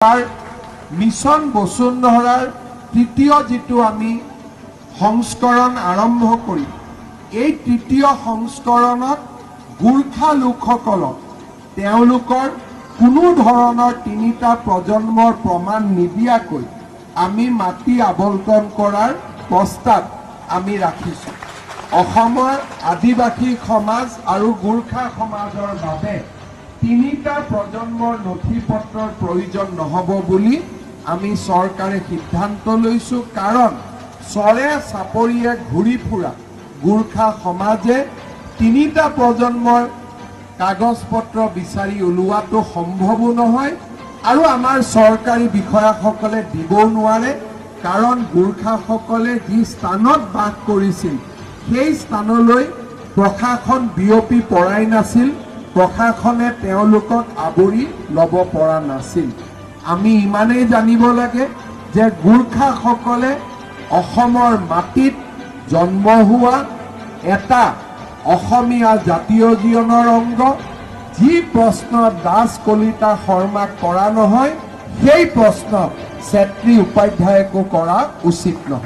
Mission বসুন্ধৰাৰ তৃতীয় যিটো আমি সংস্কৰণ আৰম্ভ কৰিম এই তৃতীয় সংস্কৰণত গোৰ্খা লোকসকলক তেওঁলোকৰ কোনো ধৰণৰ তিনিটা প্ৰজন্মৰ প্ৰমাণ নিদিয়াকৈ আমি মাটি আবণ্টন কৰাৰ প্ৰস্তাৱ আমি অসমৰ আদিবাসী সমাজ আৰু গোৰ্খা সমাজৰ বাবে তিনিটা প্ৰজন্মৰ নথি পত্ৰৰ প্ৰয়োজন নহ'ব বুলি আমি চৰকাৰে সিদ্ধান্ত লৈছোঁ। কাৰণ চৰে চাপৰিয়ে ঘূৰি ফুৰা গোৰ্খা সমাজে তিনিটা প্ৰজন্মৰ কাগজ পত্ৰ বিচাৰি ওলোৱাটো সম্ভৱো নহয় আৰু আমাৰ চৰকাৰী বিষয়াসকলে দিবও নোৱাৰে। কাৰণ গোৰ্খাসকলে যি স্থানত বাস কৰিছিল সেই স্থানলৈ প্ৰশাসন বিয়পি পৰাই নাছিল। প্ৰশাসনে তেওঁলোকক আৱৰি ল'ব পৰা নাছিল। আমি ইমানেই জানিব লাগে যে গোৰ্খাসকলে অসমৰ মাটিত জন্ম হোৱা এটা অসমীয়া জাতীয় জীৱনৰ অংগ যি প্ৰশ্ন দাস কলিতা শৰ্মাক কৰা নহয় সেই প্ৰশ্ন চেত্ৰী উপাধ্যায়কো কৰা উচিত নহয়।